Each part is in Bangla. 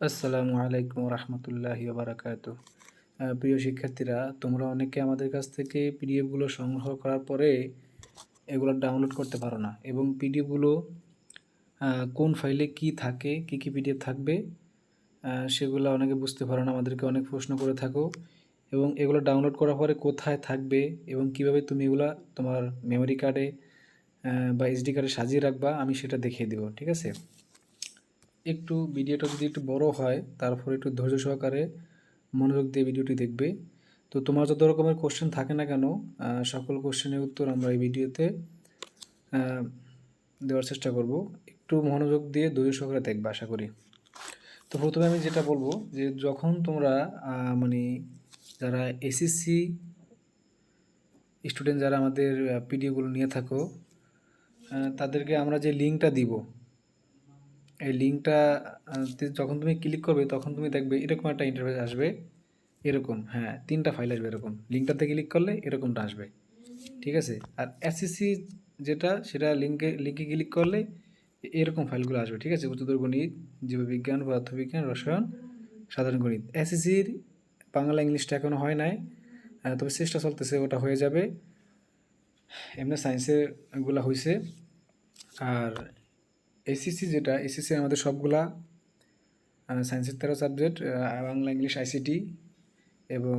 আসসালামু আলাইকুম রহমতুল্লাহি বারাকাত প্রিয় শিক্ষার্থীরা, তোমরা অনেকে আমাদের কাছ থেকে পিডিএফগুলো সংগ্রহ করার পরে এগুলো ডাউনলোড করতে পারো না এবং পিডিএফগুলো কোন ফাইলে কি থাকে, কি কি পিডিএফ থাকবে সেগুলো অনেকে বুঝতে পারো না, আমাদেরকে অনেক প্রশ্ন করে থাকো এবং এগুলো ডাউনলোড করার পরে কোথায় থাকবে এবং কীভাবে তুমি এগুলা তোমার মেমরি কার্ডে বা এসডি কার্ডে সাজিয়ে রাখবা, আমি সেটা দেখিয়ে দেবো, ঠিক আছে? একটু ভিডিওটা যদি একটু বড় হয়, তারপর একটু ধৈর্য সহকারে মনোযোগ দিয়ে ভিডিওটি দেখবে। তো তোমার যত রকমের কোশ্চেন থাকে না কেন সকল কোশ্চেনের উত্তর আমরা এই ভিডিওতে দেওয়ার চেষ্টা করব। একটু মনোযোগ দিয়ে ধৈর্য সহকারে দেখবে, আশা করি। তো প্রথমে আমি যেটা বলব, যে যখন তোমরা মানে যারা এসএসসি স্টুডেন্ট যারা আমাদের পিডিওগুলো নিয়ে থাকো তাদেরকে আমরা যে লিঙ্কটা দিব এই লিঙ্কটা যখন তুমি ক্লিক করবে, তখন তুমি দেখবে এরকম একটা ইন্টারফেস আসবে। এরকম হ্যাঁ তিনটা ফাইল আসবে এরকম। লিঙ্কটাতে ক্লিক করলে এরকমটা আসবে। ঠিক আছে? আর এসএসসি যেটা, সেটা লিঙ্কে লিঙ্কে ক্লিক করলে এরকম ফাইলগুলো আসবে। ঠিক আছে? উচ্চতর গণিত, জীববিজ্ঞান, পদার্থবিজ্ঞান, রসায়ন, সাধারণ গণিত। এসএসসির বাংলা ইংলিশটা এখনও হয় নাই। তবে চেষ্টা চলতেছে, ওটা হয়ে যাবে। এমনি সায়েন্সেরগুলা হয়েছে আর এসিসি যেটা এসিসি আমাদের সবগুলা সায়েন্সের তেরো সাবজেক্ট বাংলা, ইংলিশ আইসিটি এবং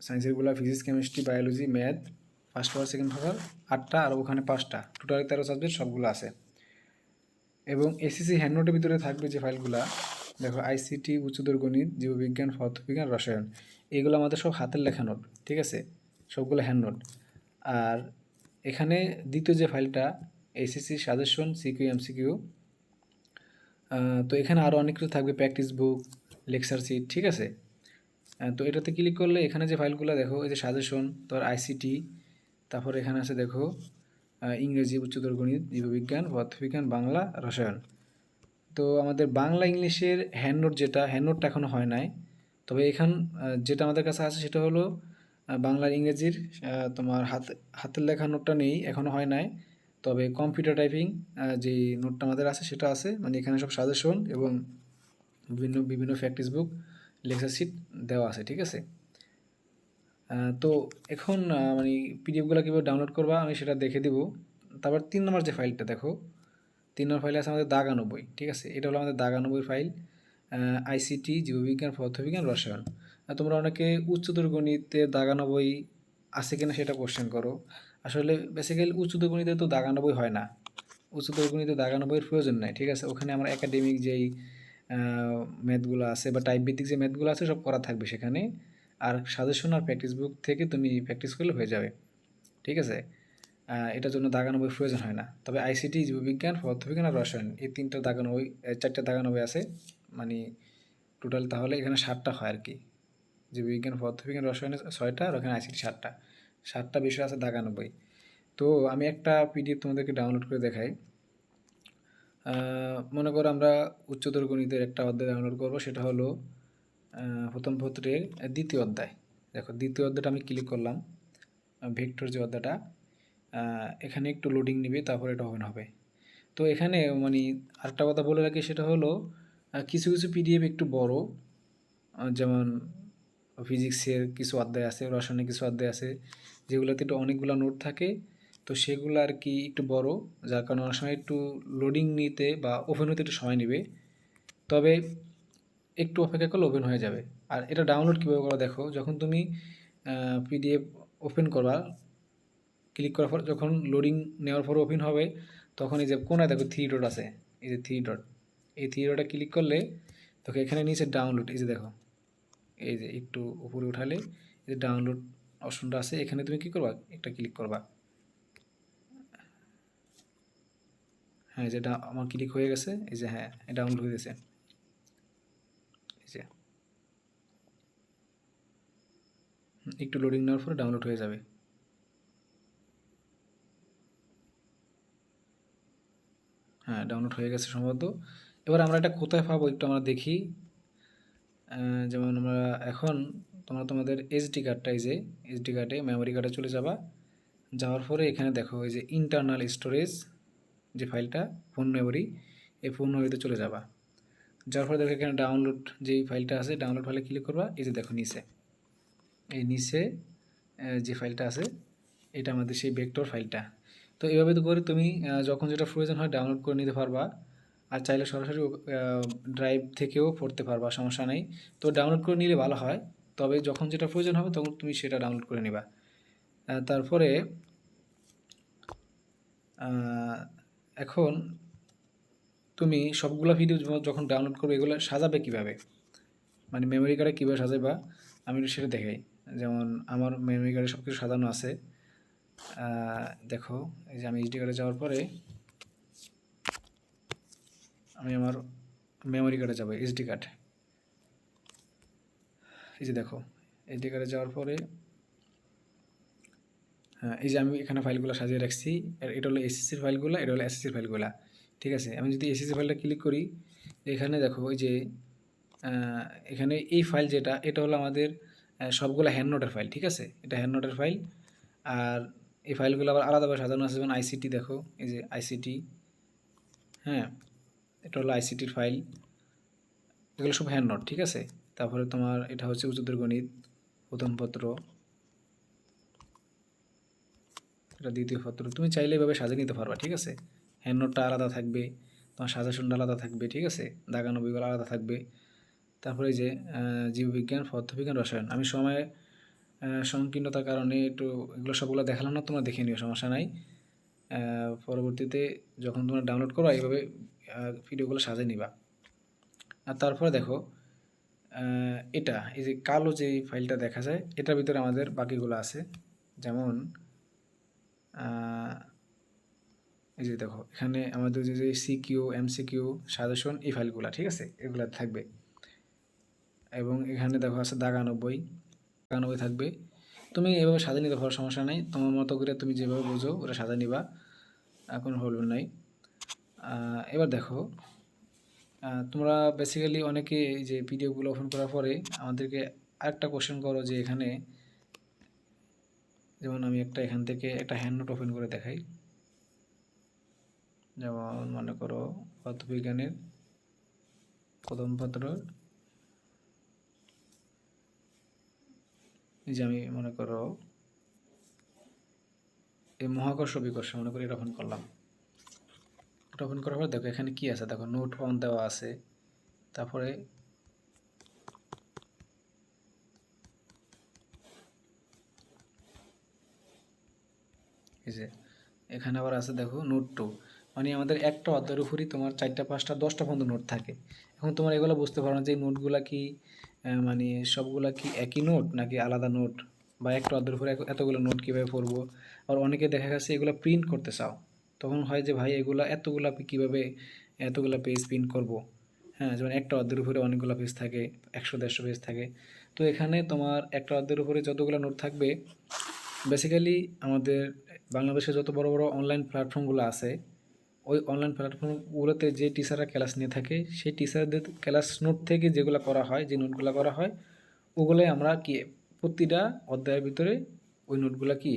সায়েন্সেরগুলা physics chemistry biology math first paper second paper আটটা আর ওখানে পাঁচটা। টোটাল তেরো সাবজেক্ট সবগুলো আছে। এবং এসিসি হ্যান্ডনোটের ভিতরে থাকবে যে ফাইলগুলা দেখো আইসিটি উচ্চতর গণিত, জীববিজ্ঞান পদার্থবিজ্ঞান রসায়ন, এগুলো আমাদের সব হাতের লেখা নোট ঠিক আছে? সবগুলো হ্যান্ড নোট আর এখানে দ্বিতীয় যে ফাইলটা এসিসি সাজেশন সিকিউ এমসিকিউ তো এখানে আরও অনেক কিছু থাকবে প্র্যাকটিস বুক লেকচার সিট ঠিক আছে? তো এটাতে ক্লিক করলে এখানে যে ফাইলগুলো দেখো এই যে সাজেশন তোর আইসিটি তারপর এখানে আছে দেখো ইংরেজি উচ্চতর গণিত জীববিজ্ঞান পদার্থবিজ্ঞান বাংলা রসায়ন। তো আমাদের বাংলা ইংলিশের হ্যান্ড নোট যেটা হ্যান্ড নোটটা এখনও হয় নাই। তবে এখান যেটা আমাদের কাছে আছে সেটা হলো আহ, বাংলা ইংরেজির তোমার হাত হাতের লেখা নোটটা নেই এখনও হয় নাই। তবে কম্পিউটার টাইপিং যে নোটটা আমাদের আছে সেটা আছে। মানে এখানে সব সাজেশন এবং বিভিন্ন বিভিন্ন প্র্যাকটিস বুক লেকচার শিট দেওয়া আছে, ঠিক আছে? তো এখন মানে পিডিএফগুলো কীভাবে ডাউনলোড করবা আমি সেটা দেখে দিব। তারপর তিন নম্বর যে ফাইলটা দেখো, তিন নম্বর ফাইলে আছে আমাদের দাগানব্বই ঠিক আছে? এটা হলো আমাদের দাগানব্বই ফাইল আইসিটি জীববিজ্ঞান, পদার্থবিজ্ঞান, রসায়ন। তোমরা অনেকে উচ্চতর গণিতে দাগানব্বই আছে কিনা সেটা কোশ্চেন করো। আসলে বেসিক্যালি উচ্চতর গণিতে তো দাগানব্বই হয় না। উচ্চতর গণিতে দাগানব্বইয়ের প্রয়োজন নাই, ঠিক আছে? ওখানে আমার একাডেমিক যেই ম্যাথগুলো আছে বা টাইপ ভিত্তিক যে ম্যাথগুলো আছে সব করা থাকবে সেখানে। আর সাজেশন আর প্র্যাকটিস বুক থেকে তুমি প্র্যাকটিস করলে হয়ে যাবে, ঠিক আছে? এটার জন্য দাগানব্বই প্রয়োজন হয় না। তবে আইসিটি জীববিজ্ঞান, পদার্থবিজ্ঞান আর রসায়ন, এই তিনটা দাগানব্বই চারটে দাগানব্বই আছে। মানে টোটাল তাহলে এখানে সাতটা হয় আর কি। জীববিজ্ঞান, পদার্থবিজ্ঞান রসায়নে ছয়টা আর ওখানে আইসিটি সাতটা। সাতটা বিষয় আছে দাগানব্বই তো আমি একটা পিডিএফ তোমাদেরকে ডাউনলোড করে দেখাই। মনে করো আমরা উচ্চতর গণিতের একটা অধ্যায় ডাউনলোড করব, সেটা হলো প্রথম পত্রের দ্বিতীয় অধ্যায়। দেখো, দ্বিতীয় অধ্যায়টা আমি ক্লিক করলাম ভেক্টর যে অধ্যায়টা এখানে একটু লোডিং নিবে, তারপরে এটা ওপেন হবে। তো এখানে মানে আরেকটা কথা বলে রাখি, সেটা হলো কিছু কিছু পিডিএফ একটু বড় যেমন ফিজিক্সের কিছু অধ্যায় আছে, রসায়নের কিছু অধ্যায় আছে, যেগুলোতে একটু অনেকগুলো নোট থাকে, তো সেগুলো আর কি একটু বড়, যার কারণে অনেক সময় একটু লোডিং নিতে বা ওপেন হতে একটু সময় নেবে। তবে একটু অপেক্ষা করলে ওপেন হয়ে যাবে। আর এটা ডাউনলোড কীভাবে করা দেখো, যখন তুমি পিডিএফ ওপেন করবা ক্লিক করার পর যখন লোডিং নেওয়ার পর ওপেন হবে, তখন এই যে কোনায় দেখো থ্রি ডট আছে, এই যে থ্রি ডট এই থ্রি ডটে ক্লিক করলে তোকে এখানে নিচে ডাউনলোড এই যে দেখো। এই যে একটু উপরে উঠালে যে ডাউনলোড অপশনটা আছে, এখানে তুমি কি করবা? একটা ক্লিক করবা। হ্যাঁ যেটা আমার ক্লিক হয়ে গেছে। এই যে হ্যাঁ ডাউনলোড হয়ে গেছে। যে। একটু লোডিং নেওয়ার পরে ডাউনলোড হয়ে যাবে। হ্যাঁ ডাউনলোড হয়ে গেছে সম্ভবত। এবার আমরা এটা কোথায় পাবো একটু আমরা দেখি। যেমন আমরা এখন, তোমরা তোমাদের এসডি কার্ডটা এই যে এসডি কার্ডে মেমোরি কার্ডে চলে যাবা। যাওয়ার পরে এখানে দেখো, এই যে ইন্টারনাল স্টোরেজ যে ফাইলটা ফোন মেমোরি এই ফোন মেমোরিতে চলে যাবা। যার ফলে দেখো এখানে ডাউনলোড যেই ফাইলটা আছে ডাউনলোড ফাইলে ক্লিক করবা, এই যে দেখো নিচে। এই নিচে যে ফাইলটা আছে, এটা আমাদের সেই ভেক্টর ফাইলটা তো এইভাবে তো করে তুমি যখন যেটা প্রয়োজন হয় ডাউনলোড করে নিতে পারবা। আর চাইলে সরাসরি ড্রাইভ থেকেও পড়তে পারবা, সমস্যা নেই। তো ডাউনলোড করে নিলে ভালো হয়। তবে যখন যেটা প্রয়োজন হবে তখন তুমি সেটা ডাউনলোড করে নিবা। তারপরে এখন তুমি সবগুলো ভিডিও যখন ডাউনলোড করবে এগুলো সাজাবে কীভাবে? মানে মেমোরি কার্ডে কীভাবে সাজাবা আমি সেটা দেখাই। যেমন আমার মেমোরি কার্ডে সব কিছু সাজানো আছে। দেখো, এই যে আমি এইচডি কার্ডে যাওয়ার পরে আমি আমার মেমোরি কার্ডে যাব এইচডি কার্ড এই যে দেখো এইচডি কার্ডে যাওয়ার পরে হ্যাঁ এই যে আমি এখানে ফাইলগুলো সাজিয়ে রাখছি, আর এটা হলো এসএসসির ফাইলগুলো এটা হলো এসএসসির ফাইলগুলো ঠিক আছে? আমি যদি এসএসসি ফাইলটা ক্লিক করি, এখানে দেখো, ওই যে এখানে এই ফাইল যেটা, এটা হলো আমাদের সবগুলো হ্যান্ড নোটের ফাইল ঠিক আছে? এটা হ্যান্ড নোটের ফাইল আর এই ফাইলগুলো আবার আলাদাভাবে সাজানো আছে, যেমন আইসিটি দেখো, এই যে আইসিটি হ্যাঁ? এটা হলো আইসিটির ফাইল এগুলো সব হ্যান্ড নোট ঠিক আছে? তারপরে তোমার এটা হচ্ছে উচ্চতর গণিত প্রথম পত্র এটা দ্বিতীয় পত্র তুমি চাইলে এভাবে সাজিয়ে নিতে পারবা, ঠিক আছে? হ্যান্ড নোটটা আলাদা থাকবে, তোমার সাজেশনটা আলাদা থাকবে, ঠিক আছে? দাগানো বইগুলো আলাদা থাকবে। তারপরে যে জীববিজ্ঞান, পদার্থবিজ্ঞান, রসায়ন। আমি সময় সংকীর্ণতার কারণে একটু এগুলো সবগুলো দেখালাম না, তোমরা দেখে নিও, সমস্যা নাই। পরবর্তীতে যখন তোমরা ডাউনলোড করো এইভাবে ভিডিওগুলো সাজিয়ে নিবা। আর তারপরে দেখো এটা, এই যে কালো যে ফাইলটা দেখা যায়, এটার ভিতরে আমাদের বাকিগুলো আছে। যেমন এই যে দেখো, এখানে আমাদের যে যে সিকিউ এমসিকিউ সাজেশন এই ফাইলগুলো ঠিক আছে? এগুলো থাকবে। এবং এখানে দেখো আছে দাগানব্বই। দাগানব্বই থাকবে। তুমি এভাবে সাজিয়ে নিতে পারো সমস্যা নাই। তোমার মতো করে তুমি যেভাবে বোঝো, ওটা সাজিয়ে নিবা। কোনো প্রবলেম নাই। এবার দেখো তোমরা বেসিক্যালি অনেকে এই যে ভিডিওগুলো ওপেন করার পরে আমাদেরকে আরেকটা কোশ্চেন করো যে এখানে, যেমন আমি একটা এখান থেকে একটা হ্যান্ড নোট ওপেন করে দেখাই। যেমন মনে করো, পদার্থবিজ্ঞানের প্রথম পত্র। এই যে আমি মনে করো, এই মহাকর্ষ বিকর্ষ, মনে করি এটা ওপেন করলাম। এটা ওপেন করার পর দেখো এখানে কি আছে? দেখো নোট অন দেওয়া আছে। তারপরে এই যে এখানে আবার আছে দেখো নোট টু মানে আমাদের একটা অধ্যায়ের উপরই তোমার চারটা, পাঁচটা, দশটা পর্যন্ত নোট থাকে। এখন তোমার এগুলো বুঝতে পারো না যে নোটগুলা কি মানে সবগুলা কি একই নোট নাকি আলাদা নোট বা একটা অধ্যায়ের উপরে এতগুলো নোট কীভাবে পড়ব? আর অনেকে দেখা গেছে এগুলো প্রিন্ট করতে চাও। তখন হয় যে, ভাই, এগুলো এতগুলা কীভাবে এতগুলা পেজ প্রিন্ট করব? হ্যাঁ যেমন একটা অর্ধের উপরে অনেকগুলো পেজ থাকে, একশো, দেড়শো পেজ থাকে। তো এখানে তোমার একটা অর্ধের উপরে যতগুলো নোট থাকবে বেসিক্যালি আমাদের বাংলাদেশে যত বড় বড় অনলাইন প্ল্যাটফর্মগুলো আছে, ওই অনলাইন প্ল্যাটফর্মগুলোতে যে টিচাররা ক্লাস নিয়ে থাকে, সেই টিচারদের ক্লাস নোট থেকে যেগুলো করা হয়, যে নোটগুলো করা হয়, ওগুলোই আমরা কি প্রতিটা অধ্যায়ের ভিতরে ওই নোটগুলো কি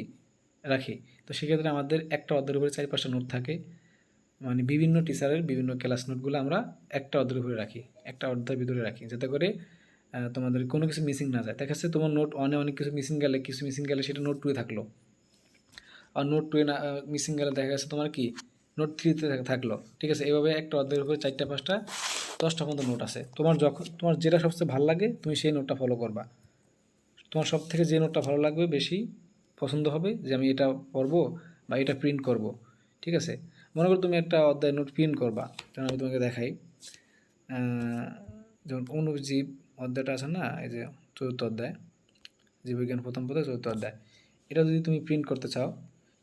রাখি। তো সেক্ষেত্রে আমাদের একটা অধ্যায়ের উপরে চার পাঁচটা নোট থাকে। মানে বিভিন্ন টিচারের বিভিন্ন ক্লাস নোটগুলো আমরা একটা অধ্যায়ের উপরে রাখি, একটা অধ্যায়ের ভিতরে রাখি, যাতে করে তোমাদের কোনো কিছু মিসিং না যায়। দেখা যাচ্ছে তোমার নোট ওয়ানে অনেক কিছু মিসিং গেলে, কিছু মিসিং গেলে সেটা নোট টুয়ে থাকল। আর নোট টুয়ে না মিসিং গেলে দেখা গেছে তোমার কি নোট থ্রিতে থাকল। ঠিক আছে, এভাবে একটা অধ্যায়ের উপরে চারটা পাঁচটা, দশটা পর্যন্ত নোট আছে। তোমার যখন, তোমার যেটা সবচেয়ে ভালো লাগে, তুমি সেই নোটটা ফলো করবা। তোমার সব থেকে যে নোটটা ভালো লাগবে বেশি পছন্দ হবে যে আমি এটা পড়ব বা এটা প্রিন্ট করব, ঠিক আছে? মনে করো তুমি একটা অধ্যায় নোট প্রিন্ট করবা, যেমন আমি তোমাকে দেখাই। যেমন অনুজীব, অধ্যায়টা আছে না, এই যে চতুর্থ অধ্যায়, জীববিজ্ঞান প্রথম পদে চতুর্থ অধ্যায়। এটা যদি তুমি প্রিন্ট করতে চাও,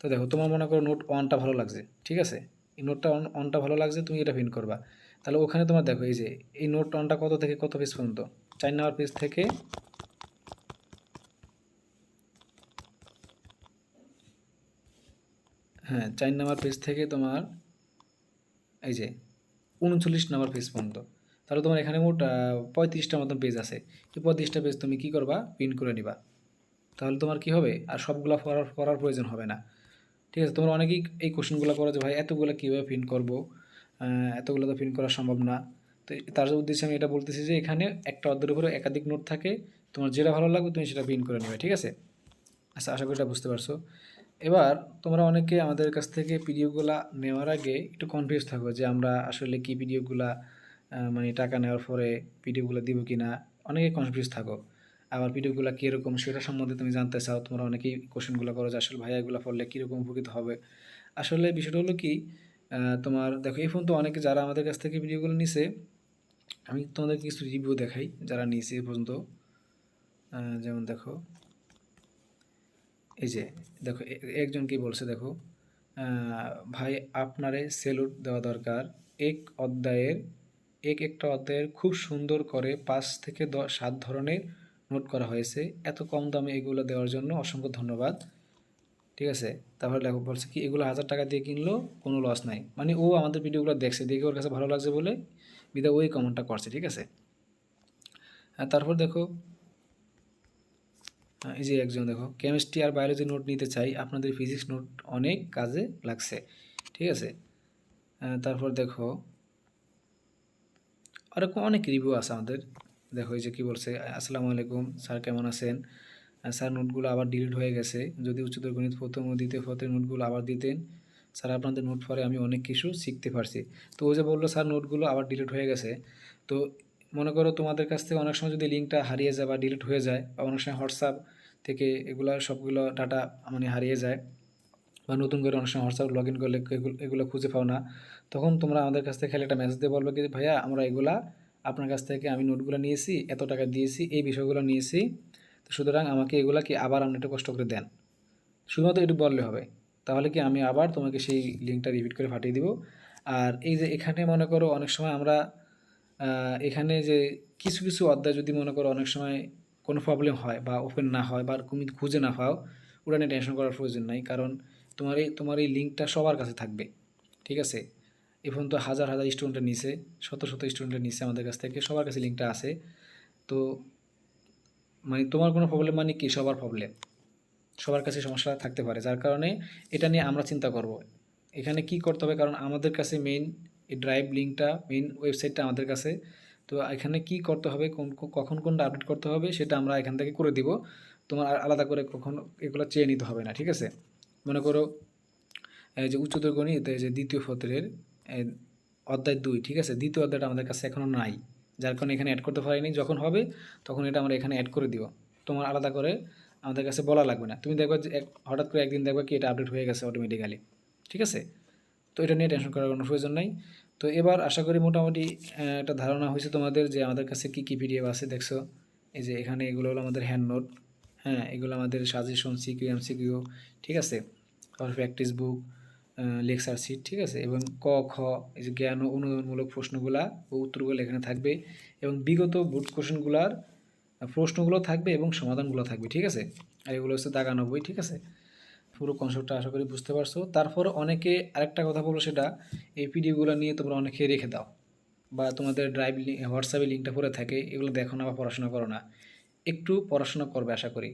তো দেখো তোমার মনে করো নোট ওয়ানটা ভালো লাগছে, ঠিক আছে? এই নোটটা ওয়ানটা ভালো লাগছে, তুমি এটা প্রিন্ট করবা। তাহলে ওখানে তোমার দেখো, এই যে, এই নোট ওয়ানটা কত থেকে কত পেজ পর্যন্ত? চার নাম্বার পেজ থেকে হ্যাঁ চার নাম্বার পেজ থেকে তোমার এই যে উনচল্লিশ নাম্বার পেজ পর্যন্ত। তাহলে তোমার এখানে মোট পঁয়ত্রিশটার মতন পেজ আছে। এই পঁয়ত্রিশটা পেজ তুমি কি করবা? প্রিন্ট করে নিবা। তাহলে তোমার কি হবে? আর সবগুলো করার করার প্রয়োজন হবে না। ঠিক আছে? তোমরা অনেকেই এই কোশ্চেনগুলো করো যে, ভাই, এতগুলো কীভাবে প্রিন্ট করব? এতগুলো তো প্রিন্ট করা সম্ভব না। তো তার উদ্দেশ্যে আমি এটা বলতেছি যে, এখানে একটা অর্ধের উপরে একাধিক নোট থাকে। তোমার যেটা ভালো লাগবে, তুমি সেটা প্রিন্ট করে নেবে। ঠিক আছে? আচ্ছা আশা করি এটা বুঝতে পারছ। এবার তোমরা অনেকে আমাদের কাছ থেকে পিডিএফগুলা নেওয়ার আগে একটু কনফিউজ থাকো যে আমরা আসলে কি পিডিএফগুলা মানে টাকা নেওয়ার পরে পিডিএফগুলো দিব কি না অনেকে কনফিউজ থাকো। আবার পিডিএফগুলো কীরকম, সেটা সম্বন্ধে তুমি জানতে চাও। তোমরা অনেকেই কোশ্চেনগুলো করো যে আসলে ভাইয়া এগুলো পড়লে কীরকম উপকৃত হবে। আসলে বিষয়টা হলো কি তোমার দেখো, এই ফোন তো অনেকে যারা আমাদের কাছ থেকে ভিডিওগুলো নিছে, আমি তোমাদের কিছু রিভিউ দেখাই যারা নিয়েছে এ পর্যন্ত। যেমন দেখো এই যে, দেখো একজন কি বলছে, দেখো ভাই, আপনারে সেলুট দেওয়া দরকার। এক অধ্যায়ের, এক একটা অধ্যায়ের খুব সুন্দর করে পাঁচ থেকে সাত ধরনের নোট করা হয়েছে। এত কম দামে এগুলো দেওয়ার জন্য অসংখ্য ধন্যবাদ। ঠিক আছে? তারপরে লেখক বলছে কি, এগুলো হাজার টাকা দিয়ে কিনলেও কোনো লস নাই। মানে ও আমাদের ভিডিওগুলো দেখছে, দেখে ওর কাছে ভালো লাগছে বলে বিদা ওই কমেন্টটা করছে, ঠিক আছে? তারপর দেখো এই যে একজন দেখো কেমিস্ট্রি আর বায়োলজি নোট নিতে চাই, আপনাদের ফিজিক্স নোট অনেক কাজে লাগছে, ঠিক আছে? তারপর দেখো ওরকম অনেক রিভিউ আছে আমাদের। দেখো, এই যে কী বলছে, আসসালামু আলাইকুম, স্যার কেমন আছেন? স্যার নোটগুলো আবার ডিলিট হয়ে গেছে। যদি উচ্চতর গণিত প্রথম ও দ্বিতীয় নোটগুলো আবার দিতেন, স্যার, আপনাদের নোট পরে আমি অনেক কিছু শিখতে পারছি। তো ও যে বলল, স্যার নোটগুলো আবার ডিলিট হয়ে গেছে। তো মনে করো তোমাদের কাছ থেকে অনেক সময় যদি লিঙ্কটা হারিয়ে যায় বা ডিলিট হয়ে যায়, বা অনেক সময় হোয়াটসঅ্যাপ থেকে এগুলো সবগুলো ডাটা মানে হারিয়ে যায় বা নতুন করে অনেক সময় হোয়াটসঅ্যাপ লগ ইন করলে এগুলো- খুঁজে পাও না। তখন তোমরা আমাদের কাছ থেকে খালি একটা মেসেজ দিয়ে বলবে কি, ভাইয়া, আমরা এগুলা আপনার কাছ থেকে আমি নোটগুলো নিয়েছি, এত টাকা দিয়েছি, এই বিষয়গুলো নিয়েছি। তো সুতরাং আমাকে এগুলা কি আবার আপনি একটু কষ্ট করে দেন? শুধুমাত্র একটু বললে হবে। তাহলে কি আমি আবার তোমাকে সেই লিঙ্কটা রিপিট করে পাঠিয়ে দিব। আর এই যে এখানে মনে করো অনেক সময় আমরা এখানে যে কিছু কিছু অধ্যায় যদি মনে করো অনেক সময় কোনো প্রবলেম হয় বা ওপেন না হয় বা তুমি খুঁজে না পাও, ওটা নিয়ে টেনশন করার প্রয়োজন নাই। কারণ তোমার এই তোমার এই লিঙ্কটা সবার কাছে থাকবে, ঠিক আছে? এখন তো হাজার হাজার স্টুডেন্টের নিচে শত শত স্টুডেন্টের নিচে আমাদের কাছ থেকে, সবার কাছে লিঙ্কটা আছে। তো মানে তোমার কোনো প্রবলেম মানে কি? সবার প্রবলেম সবার কাছে সমস্যা থাকতে পারে, যার কারণে এটা নিয়ে আমরা চিন্তা করব। এখানে কি করতে হবে? কারণ আমাদের কাছে মেইন এই ড্রাইভ লিঙ্কটা মেইন ওয়েবসাইটটা আমাদের কাছে। তো এখানে কি করতে হবে? কোন কখন কোনটা আপডেট করতে হবে সেটা আমরা এখান থেকে করে দিব। তোমার আলাদা করে কখন এগুলো চেয়ে নিতে হবে না, ঠিক আছে? মনে করো, এই যে উচ্চতর গণিত যে দ্বিতীয় পত্রের, এই অধ্যায় দুই, ঠিক আছে? দ্বিতীয় অধ্যায়টা আমাদের কাছে এখনও নাই। যার কারণে এখানে অ্যাড করতে পারিনি। যখন হবে, তখন এটা আমরা এখানে অ্যাড করে দিব। তোমার আলাদা করে আমাদের কাছে বলা লাগবে না। তুমি দেখবে যে হঠাৎ করে একদিন দেখবে কি এটা আপডেট হয়ে গেছে অটোমেটিক্যালি ঠিক আছে? তো এটা নিয়ে টেনশন করার কোনো প্রয়োজন নাই। তো এবার আশা করি মোটামুটি একটা ধারণা হয়েছে তোমাদের যে আমাদের কাছে কী কী পিডিএফ আছে, দেখছ? এই যে এখানে এগুলো হলো আমাদের হ্যান্ড নোট হ্যাঁ এগুলো আমাদের সাজেশন সিকিউ এমসিকিউ ঠিক আছে? তারপর প্র্যাকটিস বুক লেকচার শিট ঠিক আছে? এবং ক, খ, এই যে জ্ঞান ও অনুদানমূলক প্রশ্নগুলা ও উত্তরগুলো এখানে থাকবে এবং বিগত বোর্ড কোশ্চেনগুলার প্রশ্নগুলো থাকবে এবং সমাধানগুলো থাকবে, ঠিক আছে? আর এগুলো হচ্ছে দাগানব্বই, ঠিক আছে? পুরো কনসেপ্টটা আশা করি বুঝতে পারছ। তারপর অনেকে আরেকটা কথা বলো সেটা, এই পিডিএফগুলো নিয়ে তোমরা অনেকে রেখে দাও বা তোমাদের ড্রাইভ হোয়াটসঅ্যাপে লিঙ্কটা পড়ে থাকে, এগুলো দেখো না বা পড়াশোনা করো না। একটু পড়াশোনা করবে আশা করি।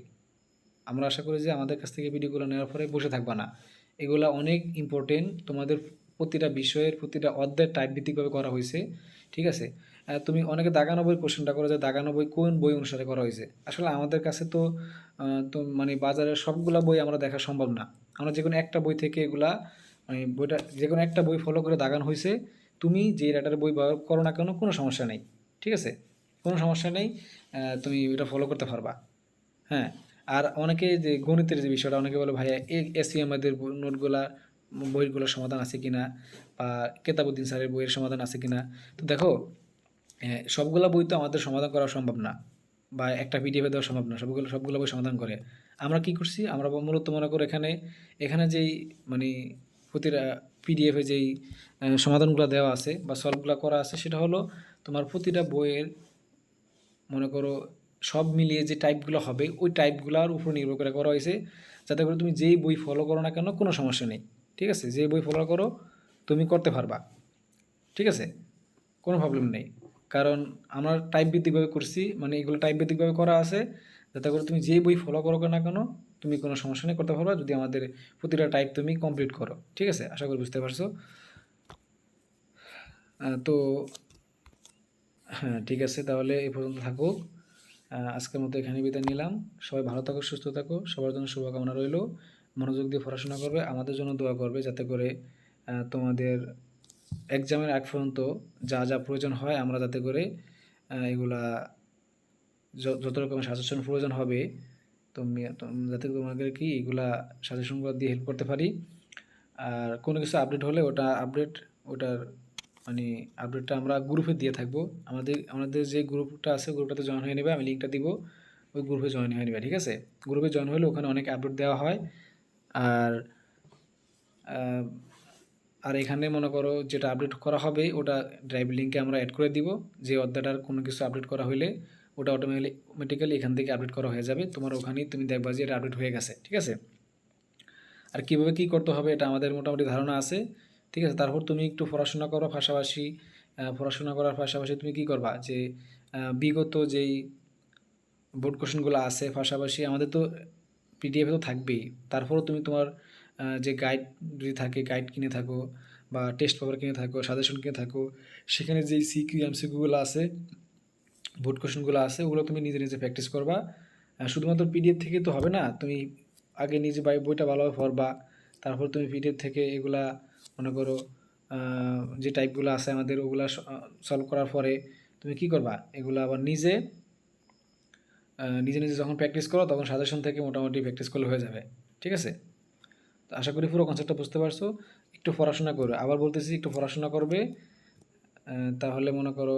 আমরা আশা করি যে আমাদের কাছ থেকে ভিডিওগুলো নেওয়ার পরে বসে থাকবা না। এগুলো অনেক ইম্পর্টেন্ট তোমাদের প্রতিটা বিষয়ের প্রতিটা অধ্যায় টাইপ ভিত্তিকভাবে করা হয়েছে ঠিক আছে? তুমি অনেকে দাগানো বই কোশ্চেনটা করো যে দাগানো বই কোন বই অনুসারে করা হয়েছে আসলে আমাদের কাছে তো তো মানে বাজারের সবগুলা বই আমরা দেখা সম্ভব না। আমরা যে কোনো একটা বই থেকে এগুলা মানে বইটা যে কোনো একটা বই ফলো করে দাগানো হয়েছে তুমি যে রাটার বই ব্যবহার করো না কেন কোনো সমস্যা নেই, ঠিক আছে? কোনো সমস্যা নেই তুমি এটা ফলো করতে পারবা। হ্যাঁ আর অনেকে যে গণিতের যে বিষয়টা, অনেকে বলে ভাইয়া এসি আমাদের নোটগুলা বইগুলোর সমাধান আছে কিনা বা কেতাবুদ্দিন স্যারের বইয়ের সমাধান আছে কিনা। তো দেখো সবগুলা বই তো আমাদের সমাধান করা সম্ভব না বা একটা পিডিএফে দেওয়া সম্ভব না, সবগুলো সবগুলো বই সমাধান করে। আমরা কি করছি? আমরা মূলত মনে করো এখানে এখানে যেই মানে প্রতিটা পিডিএফে যেই সমাধানগুলো দেওয়া আছে বা সলভগুলো করা আছে, সেটা হলো তোমার প্রতিটা বইয়ের মনে করো সব মিলিয়ে যে টাইপগুলো হবে, ওই টাইপগুলোর উপর নির্ভর করে করা হয়েছে। যাতে করে তুমি যেই বই ফলো করো না কেন, কোনো সমস্যা নেই। ঠিক আছে? যে বই ফলো করো, তুমি করতে পারবা। ঠিক আছে? কোনো প্রবলেম নেই। কারণ আমরা টাইপ ভিত্তিকভাবে করছি মানে এগুলো টাইপ ভিত্তিকভাবে করা আছে। যাতে করে তুমি যেই বই ফলো করো না কেন, তুমি কোনো সমস্যা নেই করতে পারবা। যদি আমাদের প্রতিটা টাইপ তুমি কমপ্লিট করো। ঠিক আছে? আশা করি বুঝতে পারছ। তো হ্যাঁ ঠিক আছে। তাহলে এই পর্যন্ত থাকুক আজকের মতো এখানে বিদায় নিলাম। সবাই ভালো থাকো, সুস্থ থাকো। সবার জন্য শুভকামনা রইল। মনোযোগ দিয়ে পড়াশোনা করবে, আমাদের জন্য দোয়া করবে যাতে করে তোমাদের এক্সামের আগ পর্যন্ত যা যা প্রয়োজন হয় আমরা যাতে করে এগুলা যত রকমের সাজেশন প্রয়োজন হবে, তুমি যাতে তোমাদের কি এগুলা সাজেশনগুলো দিয়ে হেল্প করতে পারি। আর কোনো কিছু আপডেট হলে ওটা আপডেট ওটার মানে আপডেটটা আমরা গ্রুপে দিয়ে থাকব। আমাদের আমাদের যে গ্রুপটা আছে গ্রুপটাতে জয়েন হয়ে নেবে, আমি লিঙ্কটা দিব, ওই গ্রুপে জয়েন হয়ে নেবে, ঠিক আছে? গ্রুপে জয়েন হলে ওখানে অনেক আপডেট দেওয়া হয়। আর আর এখানে মনে করো যেটা আপডেট করা হবে, ওটা ড্রাইভ লিঙ্কে আমরা অ্যাড করে দিব। যে অধ্যায়টার কোনো কিছু আপডেট করা হলে ওটা অটোমেটিক্যালি এখান থেকে আপডেট করা হয়ে যাবে। তোমার ওখানেই তুমি দেখবা যে এটা আপডেট হয়ে গেছে, ঠিক আছে? আর কীভাবে কী করতে হবে এটা আমাদের মোটামুটি ধারণা আছে, ঠিক আছে? তারপর তুমি একটু পড়াশোনা করো পাশাপাশি পড়াশোনা করার পাশাপাশি তুমি কী করবা? যে বিগত যেই বোর্ড কোশ্চেনগুলো আছে, পাশাপাশি আমাদের তো পিডিএফে তো থাকবেই। তারপরও তুমি তোমার যে গাইড যদি থাকে গাইড কিনে থাকো বা টেস্ট পেপার কিনে থাকো সাজেশন কিনে থাকো, সেখানে যেই সিকিউ এমসিকিউগুলো আছে ভোট কোশ্চেনগুলো আছে, ওগুলো তুমি নিজে নিজে প্র্যাকটিস করবা। শুধুমাত্র পিডিএফ থেকে তো হবে না, তুমি আগে নিজে বাই বইটা ভালোভাবে পড়বা, তারপর তুমি পিডিএফ থেকে এগুলা, মনে করো যে টাইপগুলো আছে আমাদের, ওগুলা সলভ করার পরে তুমি কি করবা? এগুলো আবার নিজে নিজে নিজে যখন প্র্যাকটিস করো, তখন সাজেশন থেকে মোটামুটি প্র্যাকটিস করলে হয়ে যাবে। ঠিক আছে? তো আশা করি পুরো কনসেপ্টটা বুঝতে পারছ। একটু পড়াশোনা করো। আবার বলতেছি, একটু পড়াশোনা করবে তাহলে মনে করো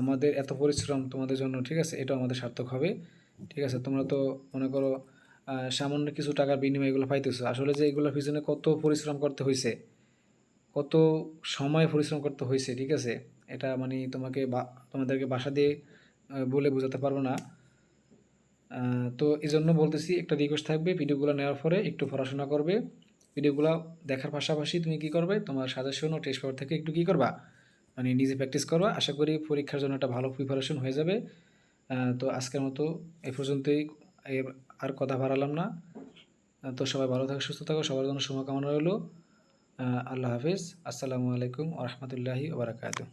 আমাদের এত পরিশ্রম তোমাদের জন্য, ঠিক আছে? এটাও আমাদের সার্থক হবে। ঠিক আছে? তোমরা তো মনে করো সামান্য কিছু টাকার বিনিময়ে এগুলো পাইতেছো। আসলে যে এগুলোর পিছনে কত পরিশ্রম করতে হয়েছে কত সময় পরিশ্রম করতে হয়েছে ঠিক আছে? এটা মানে তোমাকে বা, তোমাদেরকে বাসা দিয়ে বলে বোঝাতে পারব না। তো এই জন্য বলতেছি, একটা রিকোয়েস্ট থাকবে, ভিডিওগুলো নেওয়ার পরে একটু পড়াশোনা করবে। ভিডিওগুলো দেখার পাশাপাশি তুমি কি করবে? তোমার সাজেশন ও টেস্ট পেপার থেকে একটু কি করবা? মানে নিজে প্র্যাকটিস করবা। আশা করি পরীক্ষার জন্য একটা ভালো প্রিপারেশন হয়ে যাবে। তো আজকের মতো এই পর্যন্তই। আর কথা বাড়ালাম না। তো সবাই ভালো থাকো, সুস্থ থাকো। সবার জন্য শুভকামনা রইল। আল্লাহ হাফিজ। আসসালামু আলাইকুম ওরহমতুল্লাহি ওবরাকাতু